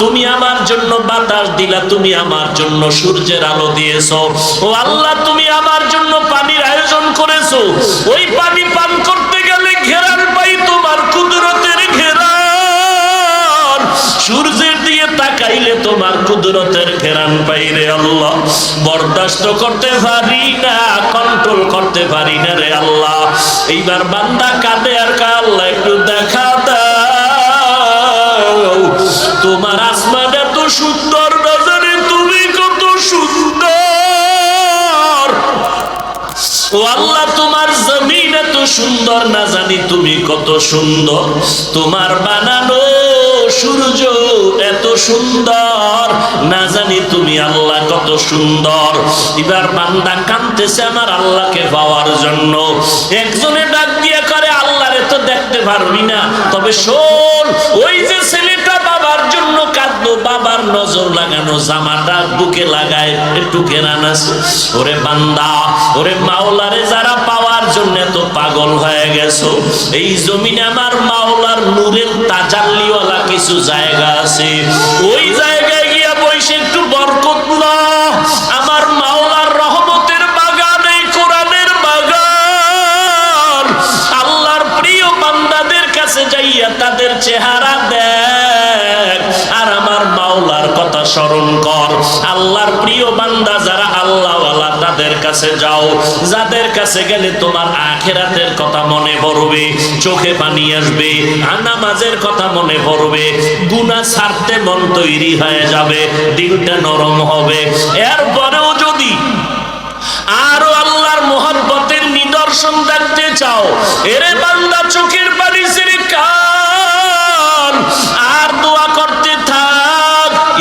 তুমি আমার জন্য বাতাস দিলা, তুমি আমার জন্য সূর্যের আলো দিয়েছ। ও আল্লাহ, তুমি আমার জন্য পানির আয়োজন করেছ। ওই পানি পান করতে গেলে ঘেরান পাই তোমার কুদরতের ঘেরান। সূর্যের তাকাইলে তোমার কুদরতের ঘেরান পাই রে আল্লাহ। বরদাস্ত করতে পারি না কন্ট্রোল করতে পারি না রে আল্লাহ। এইবার বান্দা কাঁদে আর কা আল্লাহ একটু দেখা দাও। তোমার তোমার জমিন এত সুন্দর না জানি তুমি কত সুন্দর। তোমার বানানো সূর্য এত সুন্দর, না জানি তুমি আল্লাহ কত সুন্দর। এবার বান্দা কানতেছে আমার আল্লাহকে পাওয়ার জন্য। একজনে ডাক দিয়ে করে, আল্লাহরে তো দেখতে পারবি না। তবে শোন, ওই যে ছেলেটা জন্য কাঁদলো বাবার নজর লাগানো জামাটা বুকে লাগায়, একটু ওরে বান্দা, ওরে মাওলারে, যারা পাওয়ার জন্য তো পাগল হয়ে গেছো, এই জমিনে আমার মাওলার নূরের তাজাল্লিওয়ালা কিছু জায়গা আছে। ওই জায়গায় গিয়া বসে একটু বরকত আমার মাওলার রহমতের বাগান, এই কোরআনের বাগান। আল্লাহর প্রিয় বান্দাদের কাছে যাইয়া তাদের চেহারা দেখ। স্মরণ কর। আল্লাহর প্রিয় বান্দা যারা আল্লাহ তাদের কাছে যাও। যাদের কাছে গেলে তোমার আখেরাতের কথা মনে পড়বে, চোখে পানি আসবে নামাজের কথা মনে পড়বে। গুনাহ ছাড়তে মন তৈরি হয়ে যাবে দিলটা নরম হবে। এরপরেও যদি আরও আল্লাহর মোহব্বতের নিদর্শন দেখতে চাও, এরে বান্দা চোখের পানি ছেড়ে কান।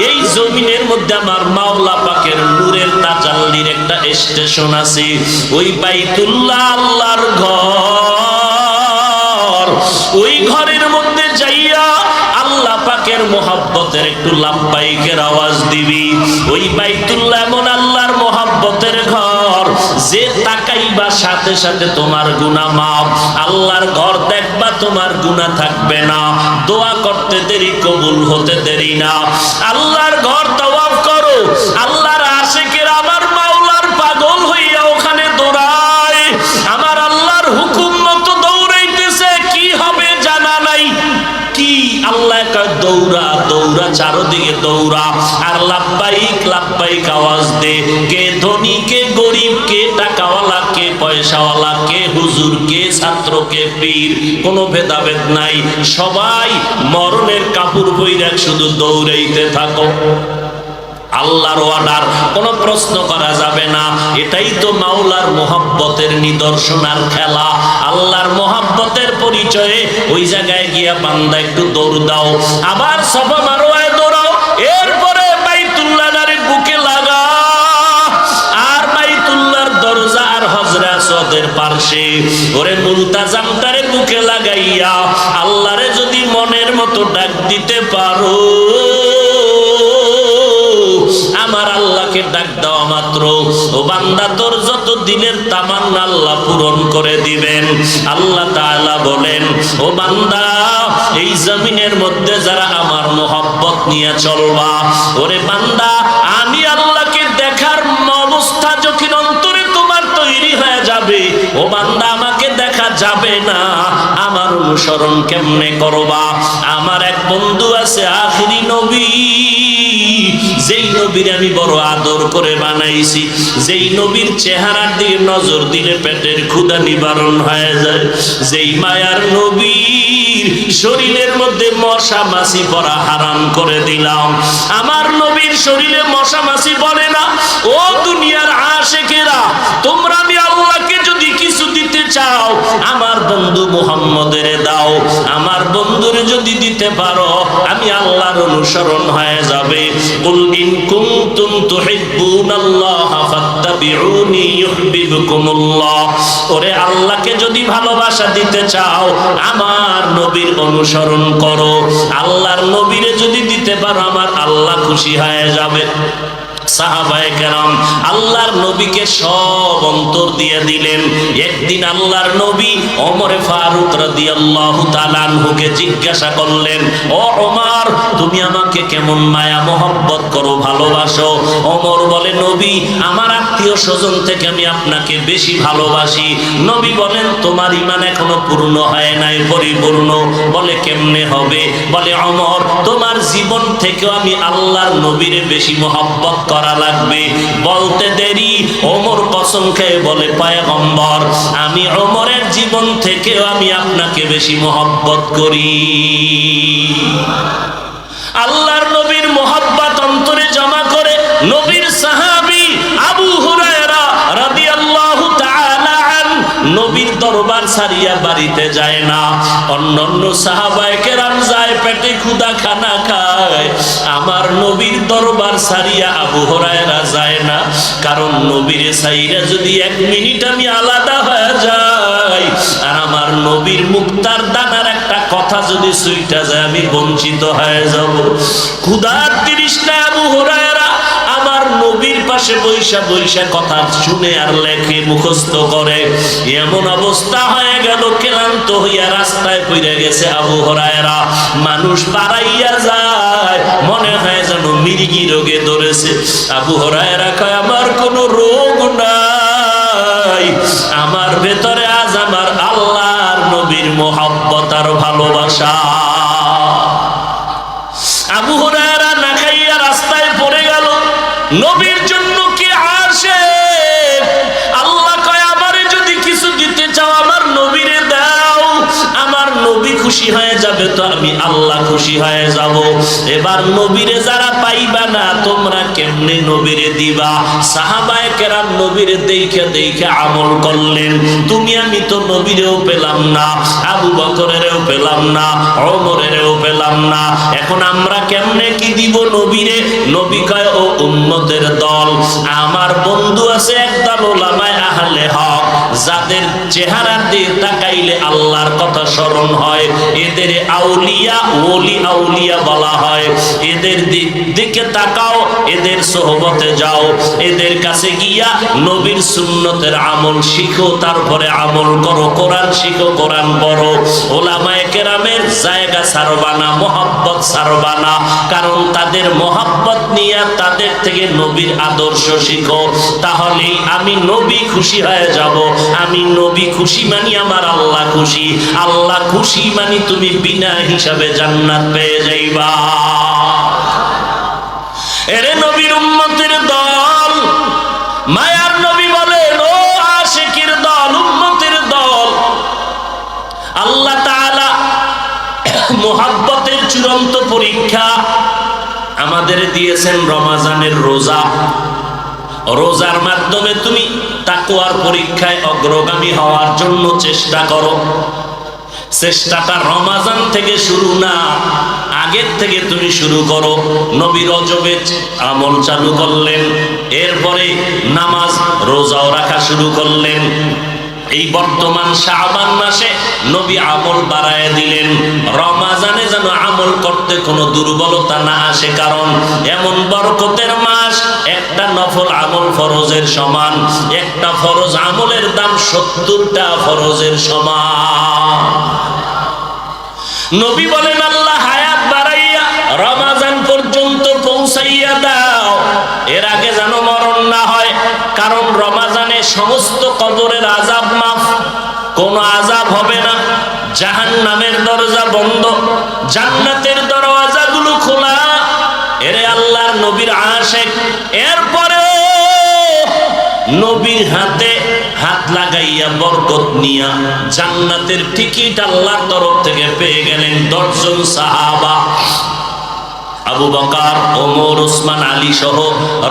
এই জমিনের মধ্যে আমার মাওলা পাকের নূরের তাজাল্লির একটা স্টেশন আছে। ওই বাইতুল্লাহ আল্লাহর ঘর। ওই ঘরের মধ্যে যাইয়া আল্লাহ পাকের মোহাব্বতের একটু লাম্বাইকের আওয়াজ দিবি। ওই বাইতুল্লাহ এমন ঘর যে তাকাইবা সাথে সাথে তোমার গুণা মাপ আল্লাহর ঘর দেখবা তোমার গুণা থাকবে না। দোয়া করতে দেরি, কবুল হতে দেরি না। আল্লাহর ঘর তওয়াফ করো। আল্লাহর আশিকের আমার মাওলার পাগল চারোদিকে দৌড়া, আর লাভবাহিক লাভবাহিক আওয়াজ দে। কে ধনী, কে গরিব, কে টাকাওয়ালা, কে পয়সাওয়ালা, কে হুজুর, কে ছাত্র, কে পীর, কোনো ভেদাভেদ নাই। সবাই মরণের কাপড় বইরা শুধু দৌড়াইতে থাকো। আল্লাহর অর্ডার কোনো প্রশ্ন করা যাবে না। এটাই তো মাওলার মোহাব্বতের নিদর্শন আর খেলা। আল্লাহর মোহাব্বতের পরিচয়ে ওই জায়গায় গিয়া বান্দা একটু দৌড় দাও। আবার সফা সদের পার্শ্বে, ওরে মুলতাজামটারে বুকে লাগাইয়া আল্লাহরে যদি মনের মতো ডাক দিতে পারো, আমার আল্লাহকে ডাক দেওয়া মাত্র। ও বান্দা, তোর যত দিনের তামান্না আল্লাহ পূরণ করে দিবেন। আল্লাহ তাআলা বলেন, ও বান্দা, এই জমিনের মধ্যে যারা আমার মোহব্বত নিয়ে চলবা, ওরে বান্দা ও বান্দা, আমাকে দেখা যাবে না। আমার অনুসরণ কেমনে করবা? আমার এক বন্ধু আছে, আখিরি নবী। যেই নবীর আমি বড় আদর করে বানাইছি, যেই নবীর চেহারার দিকে নজর দিলে পেটের ক্ষুধা নিবারণ হয়ে যায়। যেই মায়ার নবীর শরীরের মধ্যে মশা মাছি পড়া হারাম করে দিলাম। আমার নবীর শরীরে মশা মাছি পড়ে না। ও বন্ধু মুহাম্মদের দাও। আমার বন্ধুরে যদি দিতে পারো, আমি আল্লাহর অনুসরণ হয়ে যাবে। কুল ইন কুনতুম তুহিব্বুনাল্লাহ ফাত্তাবিউনি ইউহিব্বুকুমুল্লাহ। ওরে আল্লাহকে যদি ভালোবাসা দিতে চাও, আমার নবীর অনুসরণ করো। আল্লাহর নবীরে যদি দিতে পারো, আমার আল্লাহ খুশি হয়ে যাবে। নবী জিজ্ঞাসা করলেন, ও তুমি আমাকে কেমন মায়া করো, ভালোবাসো? বলে, নবী, আমার আত্মীয় স্বজন থেকে আমি আপনাকে বেশি ভালোবাসি। নবী বলেন, তোমার ইমান এখনও পূর্ণ হয় নাই, পরিপূর্ণ। বলে, কেমনে হবে? বলে অমর তোমার জীবন থেকেও আমি আল্লাহর নবীরে বেশি মোহব্বত করা লাগবে। বলতে দেরি, ওমর কসম খেয়ে বলে, পায়গম্বর, আমি ওমরের জীবন থেকেও আমি আপনাকে বেশি মহব্বত করি। আল্লাহর নবীর মোহাব্বত অন্তরে জমা করে নবীর সাহাবী নবীর দরবার সারিয়া বাড়িতে যায় না। অন্যান্য সাহাবায়ে কেরাম যায়, পেটে ক্ষুধা খানা খায়। আমার নবীর দরবার ছাড়িয়া আবু হুরায়রা যায় না। কারণ নবীর সাইরা যদি এক মিনিট আমি আলাদা হয়ে যাই, আর আমার নবীর মুক্তার দানার একটা কথা যদি সুইটা যায়, আমি বঞ্চিত হয়ে যাব। ক্ষুধার তিরিশটা আবু আমার নবীর পাশে বৈশা বৈশা কথা শুনে আর লেখে মুখস্থ করে। এমন অবস্থা হয়ে গেল, ক্লান্ত হইয়া রাস্তায় পড়ে গেছে আবু হরায়রা। মানুষ পাড়াইয়া যায়, মনে হয় যেন মির্গি রোগে ধরেছে। আবু হরায়রা কয়, আমার কোনো রোগ নাই। আমার ভেতরে আজ আমার আল্লাহর নবীর মোহাব্বত আর ভালোবাসা আবু হুরায়রা না খাইয়া রাস্তায় পড়ে গেল নবীর জন্য খুশি হয়ে যাবে তো আমি আল্লাহ খুশি হয়ে যাব। এবার নবীরে যারা পাইবা না, তোমরা কেমনে নবীরে দিবা? সাহাবায়ে কেরাম নবীরে দেখে দেখে আমল করলেন। তুমি, আমি তো নবীরেও পেলাম না, আবু বকরেরও পেলাম না, ওমরেরও পেলাম না। এখন আমরা কেমনে কি দিব নবীরে? নবী কয়, ও উম্মতের দল। আমার বন্ধু আছে, একদল ওলামায় আহলে হক, যাদের চেহারা দিয়ে তাকাইলে আল্লাহর কথা স্মরণ হয়, এদের আউলিয়া, ওলি আউলিয়া বলা হয়। এদের দিকে তাকাও, এদের সোহবতে যাও। এদের কাছে গিয়া নবীর সুন্নতের আমল শিখো, তারপরে আমল করো, কোরআন শিখো, কোরআন পড়ো। ওলামায়ে কেরামের জায়গা সারবানা মোহাব্বত সারবানা কারণ তাদের মোহাব্বত নিয়ে তাদের থেকে নবীর আদর্শ শিখো। তাহলেই আমি নবী খুশি হয়ে যাব। আমি নবী খুশি মানি, আমার আল্লাহ খুশি। আল্লাহ খুশি মানি, তুমি বিনা হিসাবে জান্নাত পেয়ে যাইবা। এরে নবীর উম্মতের দল, মায়ার নবী বলেন ও আশিকির দল, উম্মতের দল। আল্লাহ তাআলা মোহাব্বতের চূড়ান্ত পরীক্ষা আমাদের দিয়েছেন রমাজানের রোজা। রোজার মাধ্যমে তুমি তাকুয়ার পরীক্ষায় অগ্রগামী হওয়ার জন্য চেষ্টা করো। চেষ্টাটা রমাজান থেকে শুরু না, আগের থেকে তুমি শুরু করো। নবী রজবে আমল চালু করলেন, এরপরে নামাজ, রোজাও রাখা শুরু করলেন। এই বর্তমান শাবান মাসে নবী আমল বাড়ায় দিলেন। রমাজানে যেন আমল করতে কোনো দুর্বলতা না আসে, কারণ এমন বরকতের মাস, একটা নফল আমল ফরজের সমান, একটা ফরজ আমলের দাম সত্তরটা ফরজের সমান। নবী বলেন, আল্লাহ হায়াত বাড়াইয়া রমাজান পর্যন্ত পৌঁছাইয়া এর আগে যেন মরণ না হয়, কারণ রমাজানে সমস্ত কবরের আজাব মাফ। কোনো আজাব হবে না। জাহান নামের দরজা বন্ধ, জান্নাতের দরওয়াজাগুলো খোলা। এরে আল্লাহর নবীর আশেক। এরপরে নবীর হাতে হাত লাগাইয়া বরকত নিয়া জান্নাতের টিকিট আল্লাহর তরফ থেকে পেয়ে গেলেন দশজন সাহাবা। আবু বকার, ওমর ওসমান আলী সহ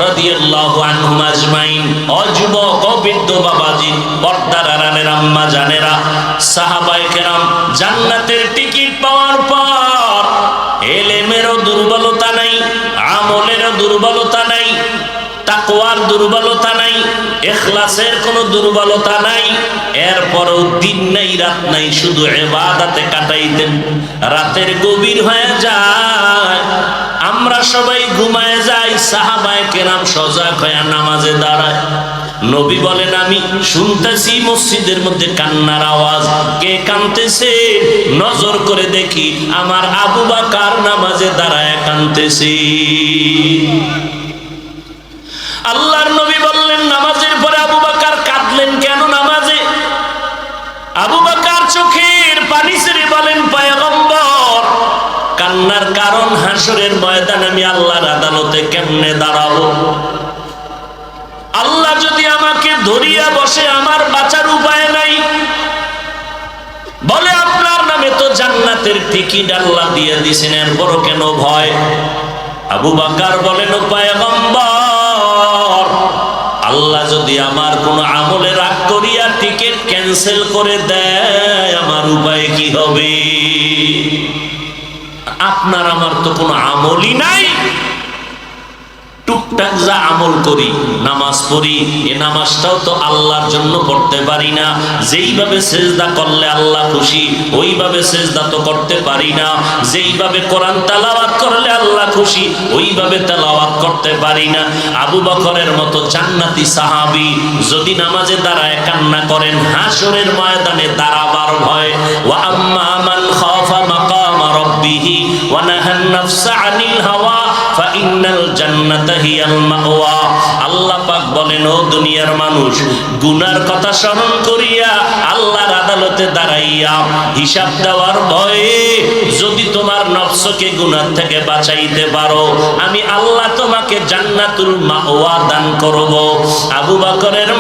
রাদিয়াল্লাহু আনহুম আজমাইন। অযুবক বৃদ্ধ বাবাজি, পর্দার আড়ালের আম্মা, জানেরা, সাহাবায়ে কেরাম জান্নাতের টিকিট পাওয়ার পর এলেমেরও দুর্বলতা নাই, আমলেরও দুর্বলতা নাই, তাকওয়ার দুর্বলতা নাই, এখলাসের কোনো দুর্বলতা নাই, এরপরও দিন নাই, রাত নাই, শুধু এবাদাতে কাটাইতেন, রাতের গভীর হয়ে যায়। আমরা সবাই ঘুমায় যাই, সাহাবায় কেরাম সজাগ হয়ে নামাজে দাঁড়ায়। নবী বলেন, আমি শুনতেছি মসজিদের মধ্যে কান্নার আওয়াজ। কে কানতেছে? নজর করে দেখি আমার আবু বা কার নামাজে দাঁড়ায় কানতেছি। আল্লাহর নবী কান্নার কারণ হাসরের ময়দান আমি আল্লাহর আদালতে কেমনে দাঁড়াবো? আল্লাহ যদি আমাকে ধরিয়া বসে আমার বাঁচার উপায় নাই, বলে আপনার নামে তো জান্নাতের টিকিট আল্লাহ দিয়ে দিছেন এরপর কেন ভয়? আবু বাকার বলেন পয়গম্বর, আল্লাহ যদি আমার কোন আমলে রাগ করিয়া টিকিট ক্যান্সেল করে দেয়, আমার উপায় কি হবে? আপনার আমার তো কোনো আমলই নাই। টুকটাক যা আমল করি, নামাজ পড়ি, এ নামাজটাও তো আল্লাহর জন্য পারি না। যেইভাবে সেজদা করলে আল্লাহ খুশি, ওইভাবে সেজদা তো করতে পারি না। যেইভাবে কোরআন করলে আল্লাহ খুশি, ওইভাবে করতে পারি না। আবু বকরের মতো জান্নাতি সাহাবী যদি নামাজে দাঁড়ায় কান্না করেন হাসরের ময়দানে দাঁড়াবার ভয়। আম্মা النفس عن الهوى আল্লাহ পাক বলেন, ও দুনিয়ার মানুষ, গুনার কথা স্মরণ করিয়া আল্লাহর আদালতে দাঁড়াইয়া হিসাব দেওয়ার ভয়ে যদি তোমার গুনার থেকে বাঁচাইতে পারো, আমি আল্লাহ তোমাকে জান্নাতুল মাওয়া দান করব। আবু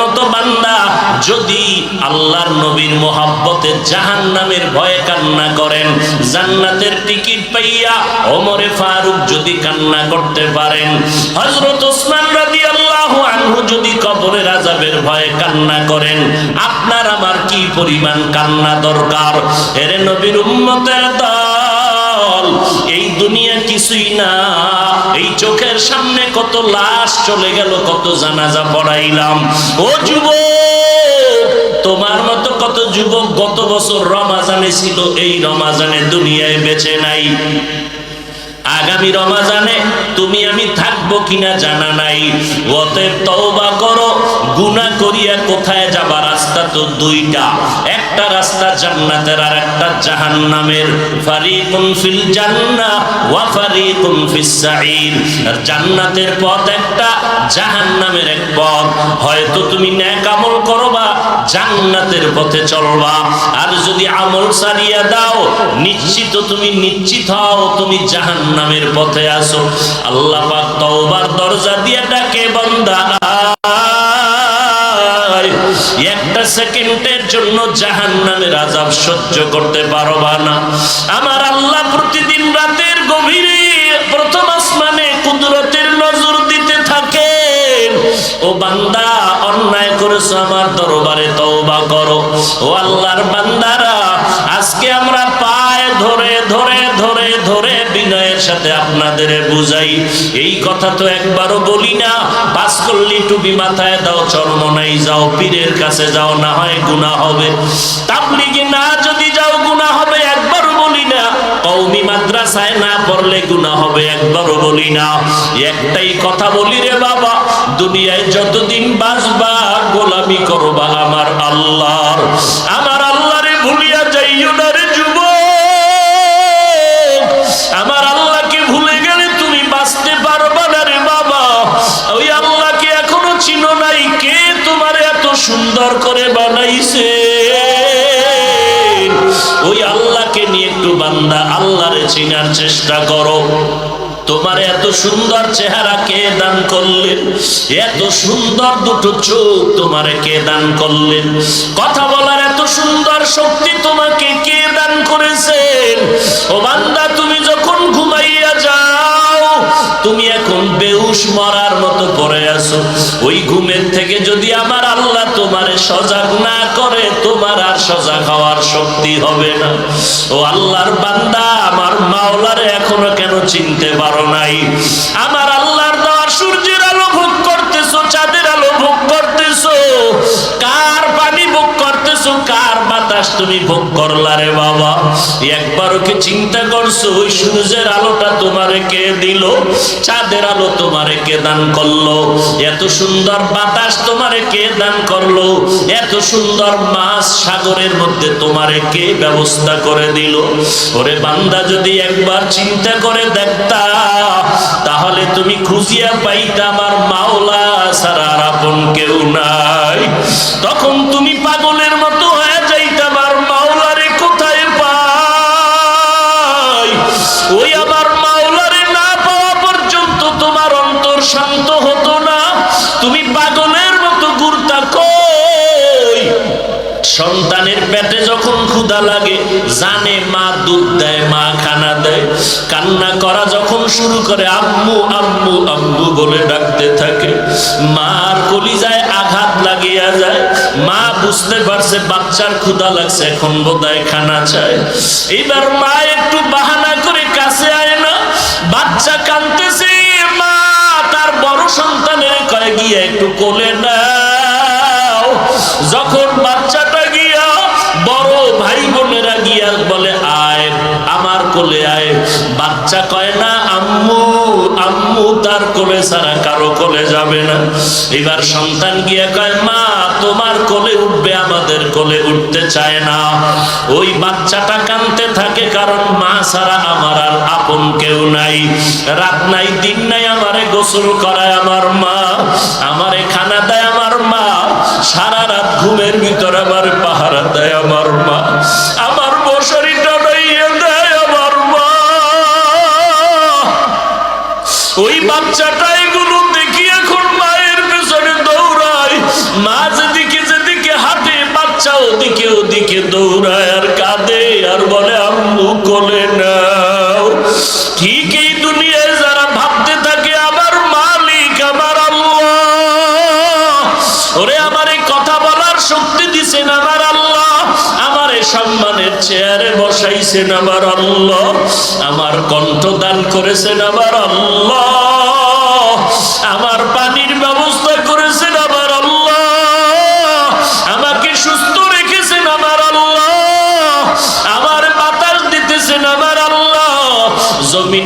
মতো বান্দা যদি আল্লাহর নবীর মোহাব্বতে জাহান্নামের ভয়ে কান্না করেন, জান্নাতের টিকিট পাইয়া ওমরে ফারুক যদি কান্না করতে পারেন। হযরত ওসমান রাদিয়াল্লাহু আনহু যদি কবরের আযাবের ভয়ে কান্না করেন, আপনার আমার কি পরিমাণ কান্না দরকার? এরে নবীর উম্মতের দল, এই দুনিয়া কিছুই না। এই চোখের সামনে কত লাশ চলে গেল, কত জানাজা পড়াইলাম। ও যুবক, তোমার মতো কত যুবক গত বছর রমাজানে ছিল, এই রমাজানে দুনিয়ায় বেঁচে নাই। আগামী রমাজানে তুমি আমি থাকব কিনা জানা নাই। অতএব তওবা করো, গুনাহ করিয়া কোথায় যাবার রাস্তা তো দুইটা। একটা রাস্তা জান্নাতের আর একটা জাহান্নামের। ফারিকুন ফিল জান্নাহ ওয়া ফারিকুন ফিস সাঈর জান্নাতের পথ একটা, জাহান্নামের এক পথ। হয়তো তুমি নেক আমল করবা, জান্নাতের পথে চলবা। আর যদি আমল সারিয়া দাও, নিশ্চিত তুমি নিশ্চিত হও, তুমি জাহান্নামের পথে আসো আল্লাহ পাক তওবার দরজা দিয়ে ডাকে, বান্দা। একটা সেকেন্ডের জন্য জাহান্নামের আযাব সহ্য করতে পারবা না। আমার আল্লাহ প্রতিদিন রাতের গভীরে প্রথম আসমানে কুদরতের নজর দিতে থাকে ও বান্দা, অন্যায় করেছ আমার দরবারে তওবা করো। ও আল্লাহর বান্দারা, আজকে আমরা পায়ে ধরে ধরে সাথে আপনাদের বুঝাই, এই কথা তো একবারও বলি না পাস করলি টুপি মাথায় দাও চরমনাই যাও, পীরের কাছে যাও, না হয় গুনাহ হবে। তাবলিগে না যদি যাও, গুনাহ হবে, একবারও বলি না। কওমি মাদ্রাসায় না পড়লে গুনাহ হবে, একবারও বলি না। একটাই কথা বলি রে বাবা, দুনিয়ায় যতদিন বাঁচবা, গোলামি করবা আমার আল্লাহর। আমার আল্লাহরে ভুলিয়া যাইও না বান্দা, আল্লাহরে চিনার চেষ্টা করো। তোমার এত সুন্দর চেহারা কে দান করলেন এত সুন্দর দুটো চোখ তোমারে কে দান করলেন কথা বলার এত সুন্দর শক্তি তোমাকে কে দান করেছেন? ও বান্দা, তুমি তুমি এখন বেউস মরার মতো পড়ে আছো। ওই ঘুমের থেকে যদি আমার আল্লাহ তোমারে সজাগ না করে, তোমার আর সজাগ হওয়ার শক্তি হবে না। ও আল্লাহর বান্দা, আমার মাওলারে এখনও কেন চিনতে পারো নাই? আমার আল্লাহর দেওয়া সূর্যের আলো ভোগ করতেছো, চাঁদের বাতাস তুমি ভোগ করলা রে বাবা। একবারও কি চিন্তা করছ? ওই সূর্যের আলোটা তোমারে কে দিল? চাঁদের আলো তোমারে কে দান করল? এত সুন্দর বাতাস তোমারে কে দান করল? এত সুন্দর মাছ সাগরের মধ্যে তোমারে কে ব্যবস্থা করে দিল? ওরে বান্দা, যদি একবার চিন্তা করে দেখতা, তাহলে তুমি খুঁজিয়া পাইতা আমার মাওলা সারা আপন কেউ নাই। তখন তুমি করে আম্মু আম্মু আম্মু বলে ডাকতে থাকে। মার কলিজায় আঘাত লাগিয়া যায়। মা বুঝতে পারছে বাচ্চার ক্ষুধা লাগছে, এখন বোধহয় খানা চায়। এবার মা একটু বাহানা করে কাছে আয় না। বাচ্চা কানতেছে মা, তার বড় সন্তানের কয়ে গিয়ে একটু কোলে নাও। যখন বাচ্চাটা গিয়া বড় ভাই বোনেরা গিয়া বলে, আয়, আমার কোলে আয়। বাচ্চা কয় আম্মু তার কোলে ছাড়া কারও কোলে যাবে না। এবার সন্তান গিয়া কয়, মা, তোমার কোলে উঠবে, আমাদের কোলে উঠতে চায় না। ওই বাচ্চাটা কানতে থাকে, কারণ মা ছাড়া আমার আর আপন কেউ নাই। রাত নাই, দিন নাই, আমারে গোসল করায় আমার মা, আমারে খানা দেয় আমার মা, সারা রাত ঘুমের ভিতর আমার পাহারা দেয় আমার মা। ওদিকে ওদিকে দৌড়ায় আর কাঁদে আর বলে, আম্মু, কোলে নাও। ঠিক এই দুনিয়ায় যারা ভাবতে থাকে, আমার মালিক, আমার ওরে, আমার এই কথা বলার শক্তি দিছেন আমার আল্লাহ। আমার এই সম্মানের চেয়ারে বসাইছেন আমার আল্লাহ। আমার কণ্ঠ দান করেছেন আমার আল্লাহ।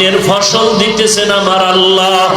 জমিনের ফসল দিতেছেন আমার আল্লাহ।